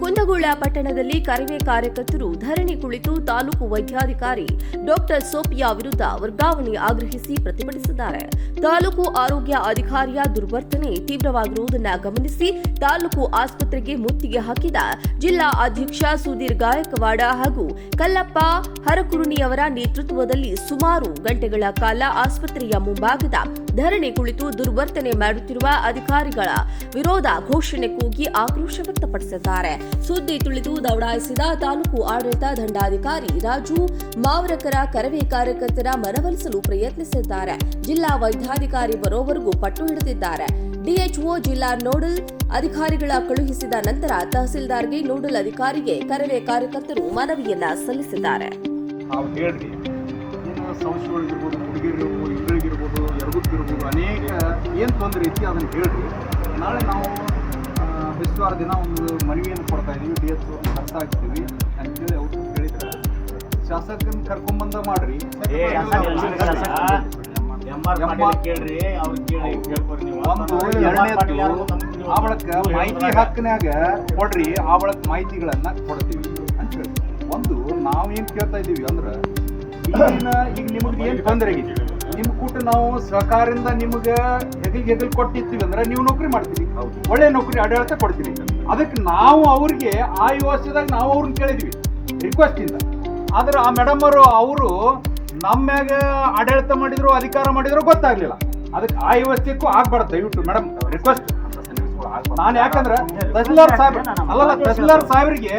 ಕುಂದಗೋಳ ಪಟ್ಟಣದಲ್ಲಿ ಕರವೇ ಕಾರ್ಯಕರ್ತರು ಧರಣಿ ಕುಳಿತು ತಾಲೂಕು ವೈದ್ಯಾಧಿಕಾರಿ ಡಾಕ್ಟರ್ ಸೋಪಿಯಾ ವಿರುದ್ಧ ವರ್ಗಾವಣೆ ಆಗ್ರಹಿಸಿ ಪ್ರತಿಭಟಿಸಿದ್ದಾರೆ. ತಾಲೂಕು ಆರೋಗ್ಯ ಅಧಿಕಾರಿಯ ದುರ್ವರ್ತನೆ ತೀವ್ರವಾಗಿರುವುದನ್ನು ಗಮನಿಸಿ ತಾಲೂಕು ಆಸ್ಪತ್ರೆಗೆ ಮುತ್ತಿಗೆ ಹಾಕಿದ ಜಿಲ್ಲಾ ಅಧ್ಯಕ್ಷ ಸುಧೀರ್ ಗಾಯಕವಾಡ ಹಾಗೂ ಕಲ್ಲಪ್ಪ ಹರಕುರುಣಿಯವರ ನೇತೃತ್ವದಲ್ಲಿ ಸುಮಾರು ಗಂಟೆಗಳ ಕಾಲ ಆಸ್ಪತ್ರೆಯ ಮುಂಭಾಗದ ಧರಣಿ ಕುಳಿತು ದುರ್ವರ್ತನೆ ಮಾಡುತ್ತಿರುವ ಅಧಿಕಾರಿಗಳ ವಿರೋಧ ಘೋಷಣೆ ಕೂಗಿ ಆಕ್ರೋಶ ವ್ಯಕ್ತಪಡಿಸಿದ್ದಾರೆ. ಸುದ್ದಿ ತಿಳಿದು ದೌಡಾಯಿಸಿದ ತಾಲೂಕು ಆಡಳಿತ ದಂಡಾಧಿಕಾರಿ ರಾಜು ಮಾವರಕರ ಕರವೇ ಕಾರ್ಯಕರ್ತರ ಮನವೊಲಿಸಲು ಪ್ರಯತ್ನಿಸಿದ್ದಾರೆ. ಜಿಲ್ಲಾ ವೈದ್ಯಾಧಿಕಾರಿ ಬರೋವರೆಗೂ ಪಟ್ಟು ಹಿಡಿದಿದ್ದಾರೆ. ಡಿಎಚ್ಒ ಜಿಲ್ಲಾ ನೋಡಲ್ ಅಧಿಕಾರಿಗಳ ಕಳುಹಿಸಿದ ನಂತರ ತಹಸೀಲ್ದಾರ್ಗೆ ನೋಡಲ್ ಅಧಿಕಾರಿಗೆ ಕರವೇ ಕಾರ್ಯಕರ್ತರು ಮನವಿಯನ್ನ ಸಲ್ಲಿಸಿದ್ದಾರೆ. ಎರಗುತ್ತಿರ್ಬೋದು ಅನೇಕ ಏನು ತೊಂದರೆ ಐತಿ ಅದನ್ನು ಹೇಳ್ರಿ. ನಾಳೆ ನಾವು ಬಿಸ್ವಾರ ದಿನ ಒಂದು ಮನವಿಯನ್ನು ಕೊಡ್ತಾ ಇದ್ದೀವಿ ಡಿ ಎಸ್ ಕರ್ತಾ ಆಗ್ತೀವಿ ಅಂತೇಳಿ ಅವರು ಹೇಳಿದ್ರೆ ಶಾಸಕನ ಕರ್ಕೊಂಬಂದ ಮಾಡ್ರಿ. ಕೇಳ್ರಿ ನೀವು. ಒಂದು ಎರಡನೇದು ಆ ಬಳಕ ಮಾಹಿತಿ ಹಕ್ಕಿನಾಗ ಕೊಡ್ರಿ ಆ ಬಳಕ ಮಾಹಿತಿಗಳನ್ನ ಕೊಡ್ತೀವಿ ಅಂತ ಹೇಳಿ ಒಂದು ನಾವೇನ್ ಕೇಳ್ತಾ ಇದೀವಿ ಅಂದ್ರ ಈಗಿನ ಈಗ ನಿಮಗೆ ಏನ್ ತೊಂದರೆ ಆಗಿದೆ ನಿಮ್ ಕೂಟ ನಾವು ಸಹಕಾರದಿಂದ ನಿಮ್ಗೆ ಹೆಗಲ್ ಹೆಗಲ್ ಕೊಟ್ಟಿರ್ತೀವಿ ಅಂದ್ರೆ ನೀವು ನೌಕರಿ ಮಾಡ್ತೀರಿ. ಒಳ್ಳೆ ನೌಕರಿ ಆಡಳಿತ ಕೊಡ್ತೀರಿ. ಅದಕ್ಕೆ ನಾವು ಅವ್ರಿಗೆ ಆ ವ್ಯವಸ್ಥೆದಾಗ ನಾವು ಅವ್ರನ್ನ ಕೇಳಿದ್ವಿ ರಿಕ್ವೆಸ್ಟ್ ಇಂದ. ಆದ್ರೆ ಆ ಮೇಡಮ್ ಅವರು ಅವರು ನಮ್ಮ ಮ್ಯಾಗ ಆಡಳಿತ ಮಾಡಿದ್ರು, ಅಧಿಕಾರ ಮಾಡಿದ್ರು ಗೊತ್ತಾಗ್ಲಿಲ್ಲ. ಅದಕ್ಕೆ ಆ ವ್ಯವಸ್ಥೆಗೂ ಆಗ್ಬಾರ್ದು, ದಯವಿಟ್ಟು ಮೇಡಮ್ ರಿಕ್ವೆಸ್ಟ್ ನಾನು ಯಾಕಂದ್ರೆ ತಹಸೀಲ್ದಾರ್ ಸಾಹೇಬ್ ಅಲ್ಲಲ್ಲ, ತಹಸೀಲ್ದಾರ್ ಸಾಹೇಬ್ರಿಗೆ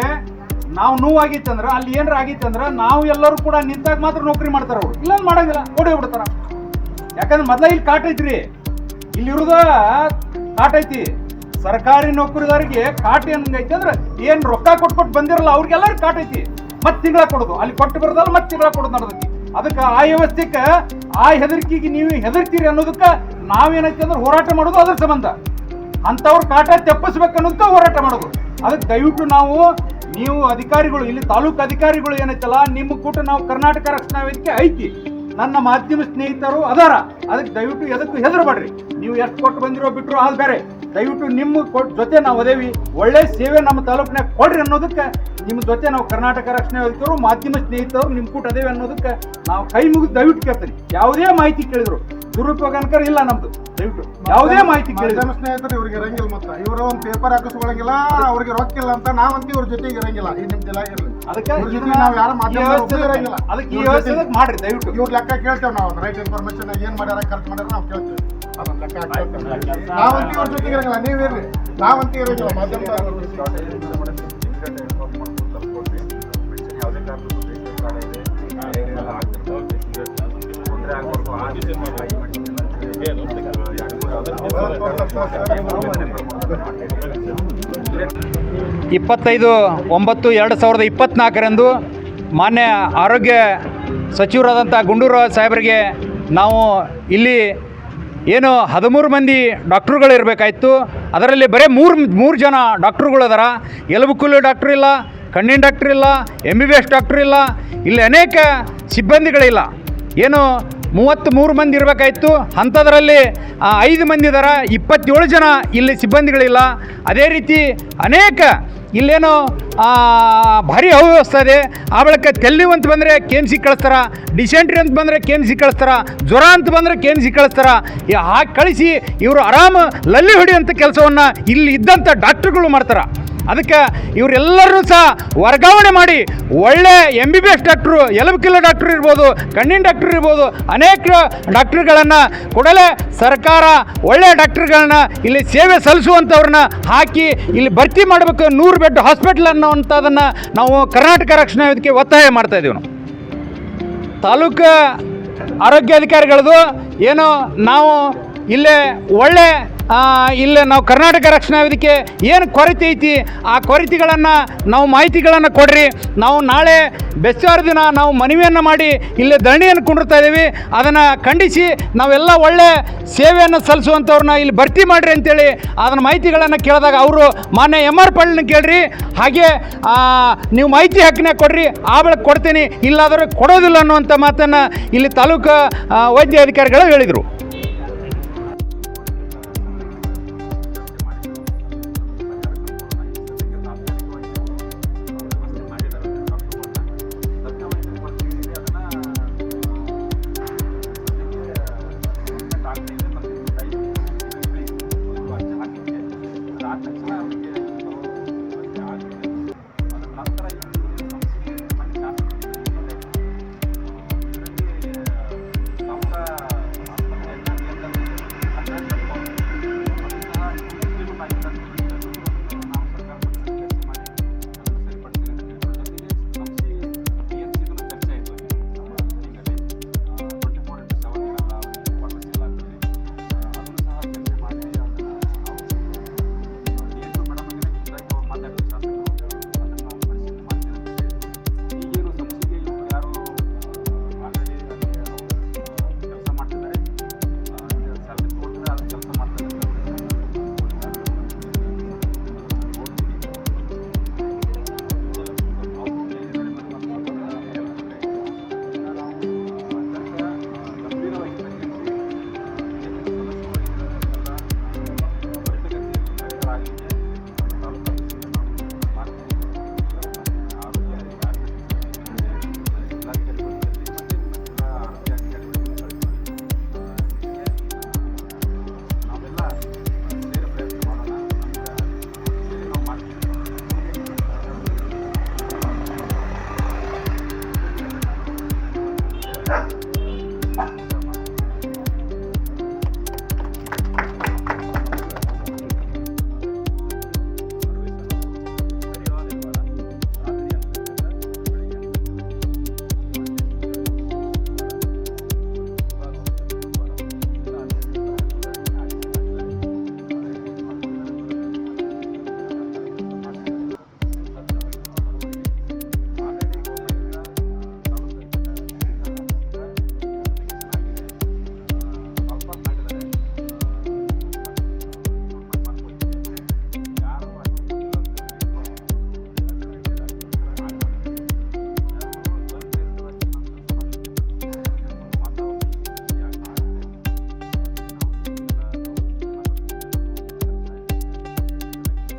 ನಾವು ನೋವಾಗಿತ್ತಂದ್ರ, ಅಲ್ಲಿ ಏನ್ರ ಆಗಿತ್ತಂದ್ರೆ, ನಾವು ಎಲ್ಲರೂ ಕೂಡ ನಿಂತಾಗ ಮಾತ್ರ ನೌಕರಿ ಮಾಡ್ತಾರ ಅವ್ರು. ಇಲ್ಲ ಮಾಡಂಗಿಲ್ಲ, ಓಡಿ ಬಿಡ್ತಾರ ಯಾಕಂದ್ರೆ ಮೊದ್ಲ ಇಲ್ಲಿ ಕಾಟ್ ಐತ್ರಿ. ಇಲ್ಲಿ ಕಾಟ್ ಐತಿ. ಸರ್ಕಾರಿ ನೌಕರಿದಾರಿಗೆ ಕಾಟ್ ಐತಿ ಅಂದ್ರೆ, ಏನ್ ರೊಕ್ಕ ಕೊಟ್ಟು ಬಂದಿರಲ್ಲ ಅವ್ರಿಗೆಲ್ಲರೂ ಕಾಟೈತಿ ಐತಿ. ಮತ್ ತಿಂಗಳ ಕೊಡೋದು. ಅಲ್ಲಿ ಕೊಟ್ಟು ಬರೋದಲ್ಲ, ಮತ್ತೆ ತಿಂಗಳ ಕೊಡೋದು ನಡೆದೈತಿ. ಅದಕ್ಕೆ ಆ ವ್ಯವಸ್ಥೆಗೆ ಆ ಹೆದರಿಕೆಗೆ ನೀವು ಹೆದರ್ತೀರಿ ಅನ್ನೋದಕ್ಕೆ ನಾವೇನೈತಿ ಅಂದ್ರೆ ಹೋರಾಟ ಮಾಡೋದು ಅದ್ರ ಸಂಬಂಧ. ಅಂಥವ್ರ ಕಾಟ ತೆಪ್ಪಿಸ್ಬೇಕು ಅನ್ನೋದಕ್ಕೆ ಹೋರಾಟ ಮಾಡೋದು. ಅದಕ್ಕೆ ದಯವಿಟ್ಟು ನಾವು ನೀವು ಅಧಿಕಾರಿಗಳು, ಇಲ್ಲಿ ತಾಲೂಕು ಅಧಿಕಾರಿಗಳು ಏನೈತಲ್ಲ, ನಿಮ್ಮ ಕೂಟ ನಾವು ಕರ್ನಾಟಕ ರಕ್ಷಣಾ ವೇದಿಕೆ ಐತಿ ನನ್ನ ಮಾಧ್ಯಮ ಸ್ನೇಹಿತರು ಅದಾರ. ಅದಕ್ಕೆ ದಯವಿಟ್ಟು ಎದಕ್ಕೂ ಹೆದರಬೇಡ್ರಿ. ನೀವು ಎಷ್ಟು ಕೊಟ್ಟು ಬಂದಿರೋ ಬಿಟ್ಟರು ಅದು ಬೇರೆ. ದಯವಿಟ್ಟು ನಿಮ್ಮ ಜೊತೆ ನಾವು ಅದೇವಿ. ಒಳ್ಳೆ ಸೇವೆ ನಮ್ಮ ತಾಲೂಕಿನಾಗ ಕೊಡ್ರಿ ಅನ್ನೋದಕ್ಕೆ ನಿಮ್ಮ ಜೊತೆ ನಾವು ಕರ್ನಾಟಕ ರಕ್ಷಣೆ ವೇದಿಕರು ಮಾಧ್ಯಮ ಸ್ನೇಹಿತರು ನಿಮ್ಮ ಕೂಟ ಅದೇವೆ ಅನ್ನೋದಕ್ಕೆ ನಾವು ಕೈ ಮುಗಿದು ದಯವಿಟ್ಟು ಕೇಳ್ತೀನಿ. ಯಾವುದೇ ಮಾಹಿತಿ ಕೇಳಿದ್ರು ದುರುಪಯೋಗ ಅನ್ಕರ ಇಲ್ಲ ನಮ್ದು. ದಯವಿಟ್ಟು ಯಾವುದೇ ಮಾಹಿತಿ ಕೇಳಿದ್ರು. ನಮ್ಮ ಸ್ನೇಹಿತರು ಇವ್ರಿಗೆ ಇರಂಗಿಲ್ಲ ಮತ್ತ. ಇವರು ಒಂದು ಪೇಪರ್ ಹಾಕಿಸ್ಕೊಳಂಗಿಲ್ಲ ಅವ್ರಿಗೆ ರೊಕ್ಕ ಇಲ್ಲ ಅಂತ ನಾವಂತ ಇವ್ರ ಜೊತೆಗೆ ಇರಂಗಿಲ್ಲ. ಈ ನಿಮ್ ಇರಲಿ. ಅದಕ್ಕೆ ನಾವು ಯಾರು ಮಾಧ್ಯಮ ಇರಂಗಿಲ್ಲ. ಅದಕ್ಕೆ ಈ ವ್ಯವಸ್ಥೆ ಮಾಡ್ರಿ ದಯವಿಟ್ಟು. ಇವ್ರ ಲೆಕ್ಕ ಕೇಳ್ತೇವೆ ನಾವು. ರೈಟ್ ಇನ್ಫಾರ್ಮೇಶನ್ ಏನ್ ಮಾಡ್ಯಾರ ಖರ್ಚು ಮಾಡ್ಯಾರ ನಾವು ಕೇಳ್ತೇವೆ. ಅದನ್ನ ಲೆಕ್ಕ. ನಾವಂತ ಇವ್ರ ಜೊತೆಗೆ ಇರಂಗಿಲ್ಲ. ನೀವ್ ಇರ್ರಿ. ನಾವಂತ ಇರಂಗಿಲ್ಲ. ಇಪ್ಪತ್ತೈದು ಒಂಬತ್ತು ಎರಡು ಸಾವಿರದ ಇಪ್ಪತ್ತ್ನಾಲ್ಕರಂದು ಮಾನ್ಯ ಆರೋಗ್ಯ ಸಚಿವರಾದಂಥ ಗುಂಡೂರಾವ್ ಸಾಹೇಬರಿಗೆ ನಾವು ಇಲ್ಲಿ ಏನು ಹದಿಮೂರು ಮಂದಿ ಡಾಕ್ಟ್ರುಗಳು ಇರಬೇಕಾಯ್ತು ಅದರಲ್ಲಿ ಬರೀ ಮೂರು ಮೂರು ಜನ ಡಾಕ್ಟ್ರುಗಳು ಅದಾರ ಡಾಕ್ಟ್ರ್ ಇಲ್ಲ, ಕಣ್ಣಿನ ಡಾಕ್ಟ್ರ್ ಇಲ್ಲ M B B S doctor ಇಲ್ಲ. ಇಲ್ಲಿ ಅನೇಕ ಸಿಬ್ಬಂದಿಗಳಿಲ್ಲ. ಏನು ಮೂವತ್ತ್ ಮೂರು ಮಂದಿ ಇರಬೇಕಾಯ್ತು. ಅಂಥದ್ರಲ್ಲಿ ಐದು ಮಂದಿ ಇದ್ದಾರೆ ಇಪ್ಪತ್ತೇಳು ಜನ ಇಲ್ಲಿ ಸಿಬ್ಬಂದಿಗಳಿಲ್ಲ. ಅದೇ ರೀತಿ ಅನೇಕ ಇಲ್ಲೇನೋ ಭಾರಿ ಅವ್ಯವಸ್ಥೆ ಇದೆ. ಆ ಬಳಿಕ ತೆಲ್ಲಿ ಅಂತ ಬಂದರೆ ಕೆ ಎಂ ಸಿ ಕಳಿಸ್ತಾರ. ಡಿಸೆಂಟ್ರಿ ಅಂತ ಬಂದರೆ ಕೆ ಎಂ ಸಿ ಕಳಿಸ್ತಾರ. ಜ್ವರ ಅಂತ ಬಂದರೆ ಕೆ ಎಂ ಸಿ ಕಳಿಸ್ತಾರ. ಹಾಕಿ ಕಳಿಸಿ ಇವರು ಆರಾಮ ಲಲ್ಲಿ ಹೊಡೆಯುವಂಥ ಕೆಲಸವನ್ನು ಇಲ್ಲಿ ಇದ್ದಂಥ ಡಾಕ್ಟ್ರುಗಳು ಮಾಡ್ತಾರೆ. ಅದಕ್ಕೆ ಇವರೆಲ್ಲರೂ ಸಹ ವರ್ಗಾವಣೆ ಮಾಡಿ ಒಳ್ಳೆ M B B S doctor ಎಲಬಕಿಲ್ಲ doctor ಇರ್ಬೋದು, ಕಣ್ಣಿನ ಡಾಕ್ಟ್ರು ಇರ್ಬೋದು, ಅನೇಕ ಡಾಕ್ಟ್ರುಗಳನ್ನು ಕೂಡಲೇ ಸರ್ಕಾರ ಒಳ್ಳೆಯ ಡಾಕ್ಟ್ರುಗಳನ್ನ ಇಲ್ಲಿ ಸೇವೆ ಸಲ್ಲಿಸುವಂಥವ್ರನ್ನ ಹಾಕಿ ಇಲ್ಲಿ ಭರ್ತಿ ಮಾಡಬೇಕು, ನೂರು ಬೆಡ್ ಹಾಸ್ಪಿಟ್ಲ್ ಅನ್ನೋವಂಥದ್ದನ್ನು ನಾವು ಕರ್ನಾಟಕ ರಕ್ಷಣಾ ವೇದಿಕೆ ಒತ್ತಾಯ ಮಾಡ್ತಾ ಇದ್ದೀವಿ ನಾವು. ತಾಲೂಕು ಆರೋಗ್ಯಾಧಿಕಾರಿಗಳದು ಏನು ನಾವು ಇಲ್ಲೇ ಒಳ್ಳೆ ಇಲ್ಲೇ ನಾವು ಕರ್ನಾಟಕ ರಕ್ಷಣಾ ವೇದಿಕೆ ಏನು ಕೊರತೆ ಐತಿ, ಆ ಕೊರತೆಗಳನ್ನು ನಾವು ಮಾಹಿತಿಗಳನ್ನು ಕೊಡ್ರಿ. ನಾವು ನಾಳೆ ಬೆಸ್ವಾರ ದಿನ ನಾವು ಮನವಿಯನ್ನು ಮಾಡಿ ಇಲ್ಲಿ ಧರಣಿಯನ್ನು ಕುಂಡಿರ್ತಾ ಇದ್ದೀವಿ. ಅದನ್ನು ಖಂಡಿಸಿ ನಾವೆಲ್ಲ ಒಳ್ಳೆ ಸೇವೆಯನ್ನು ಸಲ್ಲಿಸುವಂಥವ್ರನ್ನ ಇಲ್ಲಿ ಭರ್ತಿ ಮಾಡಿರಿ ಅಂತೇಳಿ ಅದನ್ನು ಮಾಹಿತಿಗಳನ್ನು ಕೇಳಿದಾಗ ಅವರು ಮಾನ್ಯ ಎಂ ಆರ್ ಪಳ್ಳನ ಕೇಳ್ರಿ. ಹಾಗೆ ನೀವು ಮಾಹಿತಿ ಹಕ್ಕನ್ನ ಕೊಡ್ರಿ. ಆ ಬಳಿಕ ಕೊಡ್ತೀನಿ. ಇಲ್ಲಾದರೂ ಕೊಡೋದಿಲ್ಲ ಅನ್ನುವಂಥ ಮಾತನ್ನು ಇಲ್ಲಿ ತಾಲೂಕು ವೈದ್ಯಾಧಿಕಾರಿಗಳು ಹೇಳಿದರು.